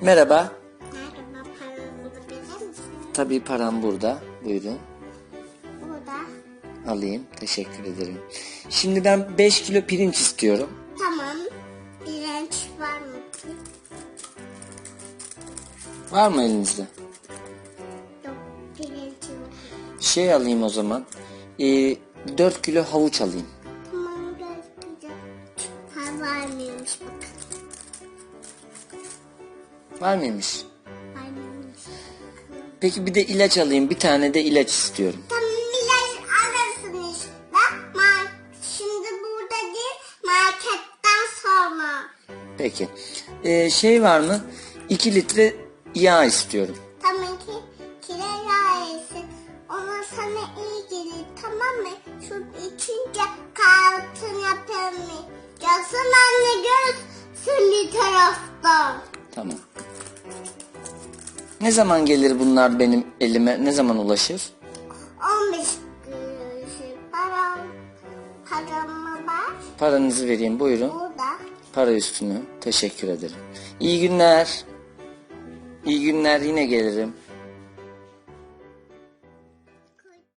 Merhaba. Verir? Tabii param burada. Buyurun. Burada. Alayım. Teşekkür ederim. Şimdi ben 5 kilo pirinç istiyorum. Tamam. Direnç var mı? Var mı elinizde? Yok direnci yok. Şey alayım o zaman. Ee, 4 kilo havuç alayım. Tamam göstereceğim. Ha var mıymış bakın. Var mıymış? Var mıymış. Peki bir de ilaç alayım. Bir tane de ilaç istiyorum. Tamam ilaç alırsın işte. Ma Şimdi burada değil marketten sonra. Peki. Ee, şey var mı? 2 litre yağ istiyorum. Tabii ki kire ailesi. Ona sana iyi gelir tamam mı? Şu içince kahvaltını yapamayacaksın. Anne görsün bir taraftan. Tamam. Ne zaman gelir bunlar benim elime? Ne zaman ulaşır? 15 kuruş param, paramı var. Paranızı vereyim. Buyurun. Burada. Para üstünü. Teşekkür ederim. İyi günler. İyi günler. Yine gelirim.